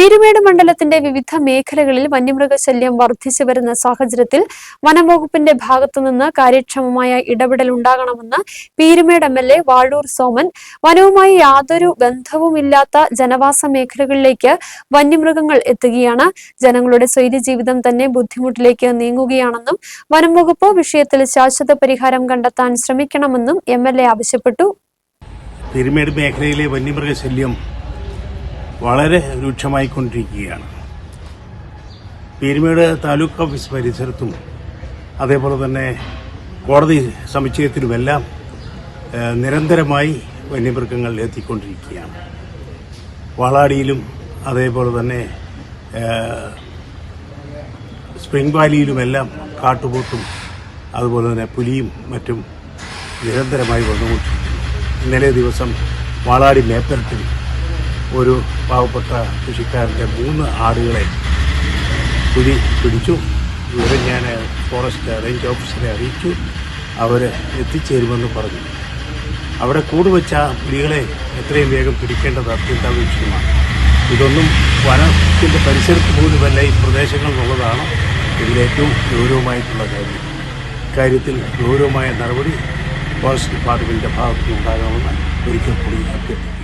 പീരുമേട് മണ്ഡലത്തിന്റെ വിവിധ മേഖലകളിൽ വന്യമൃഗശല്യം വർദ്ധിച്ചു വരുന്ന സാഹചര്യത്തിൽ വനംവകുപ്പിന്റെ ഭാഗത്തുനിന്ന് കാര്യക്ഷമമായ ഇടപെടൽ ഉണ്ടാകണമെന്ന് Peerumade M L A Vazhoor Soman വനവുമായി യാതൊരു ബന്ധവുമില്ലാത്ത ജനവാസ മേഖലകളിലേക്ക് വന്യമൃഗങ്ങൾ എത്തുകയാണ്. ജനങ്ങളുടെ സ്വൈര്യ ജീവിതം തന്നെ ബുദ്ധിമുട്ടിലേക്ക് നീങ്ങുകയാണെന്നും വനംവകുപ്പ് വിഷയത്തിൽ ശാശ്വത പരിഹാരം കണ്ടെത്താൻ ശ്രമിക്കണമെന്നും എം ആവശ്യപ്പെട്ടു. പെരുമേട് മേഖലയിലെ വന്യമൃഗശല്യം വളരെ രൂക്ഷമായിക്കൊണ്ടിരിക്കുകയാണ്. പീരുമേട് താലൂക്ക് ഓഫീസ് പരിസരത്തും അതേപോലെ തന്നെ കോടതി സമുച്ചയത്തിലുമെല്ലാം നിരന്തരമായി വന്യമൃഗങ്ങൾ എത്തിക്കൊണ്ടിരിക്കുകയാണ്. വാളാടിയിലും അതേപോലെ തന്നെ സ്പ്രിംഗ് വാലിയിലുമെല്ലാം കാട്ടുപോത്തും അതുപോലെ തന്നെ പുലിയും മറ്റും നിരന്തരമായി വന്നുകൊണ്ടിരിക്കുന്നു. ഇന്നലെ ദിവസം വാളാടി മേപ്പരട്ടിൽ ഒരു പാവപ്പെട്ട കൃഷിക്കാരന്റെ മൂന്ന് ആടുകളെ പുലി പിടിച്ചു. വിവരം ഞാൻ ഫോറസ്റ്റ് റേഞ്ച് ഓഫീസറെ അറിയിച്ചു. അവർ എത്തിച്ചേരുമെന്ന് പറഞ്ഞു. അവിടെ കൂടുവെച്ച പുലികളെ എത്രയും വേഗം പിടിക്കേണ്ടത് അത്യന്താപേക്ഷിതമാണ്. ഇതൊന്നും വനത്തിന്റെ പരിസരത്ത് പോലുമല്ല ഈ പ്രദേശങ്ങളിലുള്ളതാണ് ഇതിലേറ്റവും ഗൗരവമായിട്ടുള്ള കാര്യം. ഇക്കാര്യത്തിൽ ഗൗരവമായ നടപടി ഫോറസ്റ്റ് ഡിപ്പാർട്ട്മെന്റിന്റെ ഭാഗത്തുനിന്നുണ്ടാകണമെന്ന് ഒരിക്കൽ കൂടി അഭ്യർത്ഥിക്കുന്നു.